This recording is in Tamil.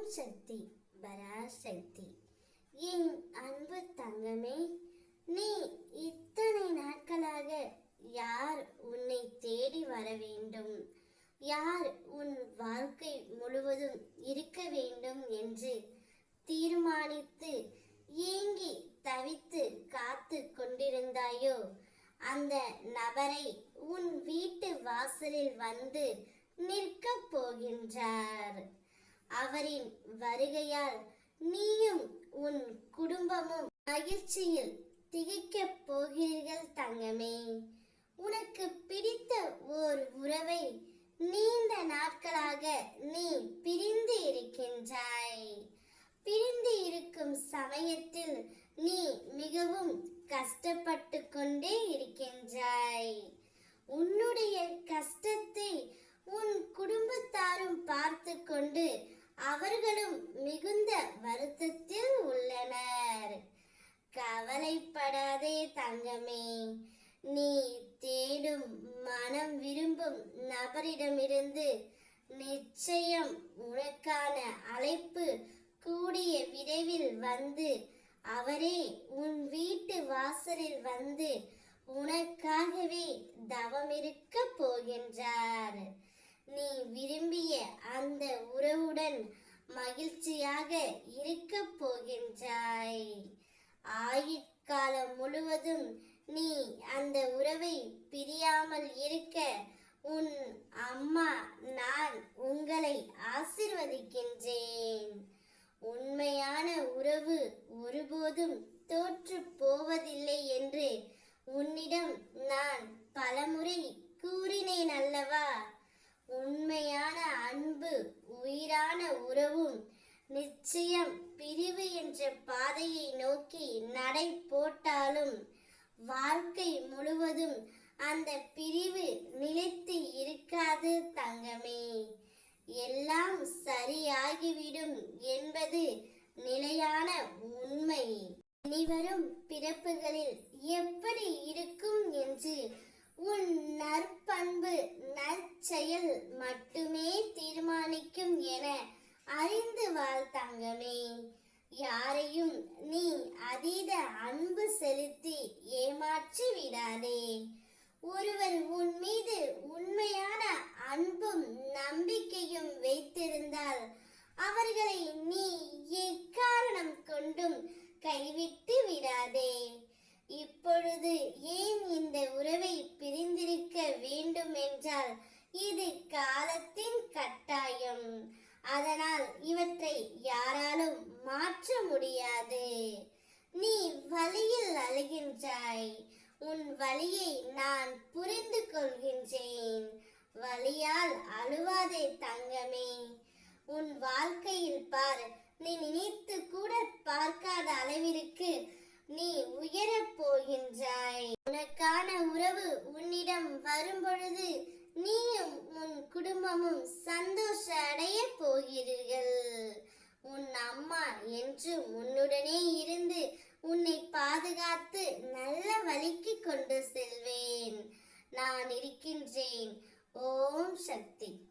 ஓம் சக்தி பராசக்தி. என் அன்பு தங்கமே நீ இத்தனை நாட்களாக யார் உன்னை தேடி வர வேண்டும்? யார் உன் வாழ்க்கை முழுவதும் இருக்க வேண்டும் என்று தீர்மானித்து ஏங்கி தவித்து காத்து கொண்டிருந்தாயோ? அந்த நபரை உன் வீட்டு வாசலில் வந்து நிற்கப் போகின்றார். அவரின் வருகையால் நீயும் உன் குடும்பமும் மகிழ்ச்சியில் திகைக்கப் போகிறீர்கள் தங்கமே. உனக்கு பிடித்த ஓர் உறவை நீண்ட நாட்களாக நீ பிரிந்து இருக்கின்றாய். பிரிந்து இருக்கும் சமயத்தில் நீ மிகவும் கஷ்டப்பட்டு கொண்டே இருக்கின்றாய். உன்னுடைய கஷ்ட உன் குடும்பத்தாரும் பார்த்து கொண்டு அவர்களும் மிகுந்த வருத்தத்தில் உள்ளனர். கவலைப்படாதே தங்கமே நீ தேடும் மனம் விரும்பும் நபரிடமிருந்து நிச்சயம் உனக்கான அழைப்பு கூடிய விரைவில் வந்து அவரே உன் வீட்டு வாசலில் வந்து உனக்காகவே தவமிருக்க போகின்றார். நீ விரும்பிய அந்த உறவுடன் மகிழ்ச்சியாக இருக்கப் போகின்றாய். ஆயுட்காலம் முழுவதும் நீ அந்த உறவை பிரியாமல் இருக்க உன் அம்மா நான் உங்களை ஆசிர்வதிக்கின்றேன். உண்மையான உறவு ஒருபோதும் தோற்று போவதில்லை என்று உன்னிடம் நான் பலமுறை கூறினேன் அல்லவா உண்மையான அன்பு உயிரான உறவும் நிச்சயம் பிரிவு என்ற பாதையை நோக்கி நடை போட்டாலும் வாழ்க்கை முழுவதும் அந்த பிரிவு நிலைத்து இருக்காது தங்கமே. எல்லாம் சரியாகிவிடும் என்பது நிலையான உண்மை. இனிவரும் பிறப்புகளில் எப்படி இருக்கும் என்று உன் நற்பண்பு நற்செயல் மட்டுமே தீர்மானிக்கும் என அறிந்து வாழ் யாரையும் நீ அதீத அன்பு செலுத்தி ஏமாற்றி விடாதே. ஒருவர் உன் மீது உண்மையான அன்பும் நம்பிக்கையும் வைத்திருந்தால் அவர்களை நீ எக்காரணம் கொண்டும் கைவிட்டு விடாதே. இப்பொழுது ஏ இந்த உறவை பிரிந்திருக்க வேண்டும் என்றால் இது காலத்தின் கட்டாயம். அதனால் இவற்றை யாராலும் மாற்ற முடியாது. நீ வழியில் அழுகின்றாய் உன் வழியை நான் புரிந்து கொள்கின்றேன். வழியால் அழுவாதே தங்கமே. உன் வாழ்க்கையில் பார். நீ நினைத்து கூட பார்க்காத அளவிற்கு நீ உயரப் போகின்றாய். உனக்கான உறவு உன்னிடம் வரும்பொழுது நீயும் உன் குடும்பமும் சந்தோஷ அடைய போகிறீர்கள். உன் அம்மா என்று உன்னுடனே இருந்து உன்னை பாதுகாத்து நல்ல வழிக்கு கொண்டு செல்வேன். நான் இருக்கின்றேன். ஓம் சக்தி.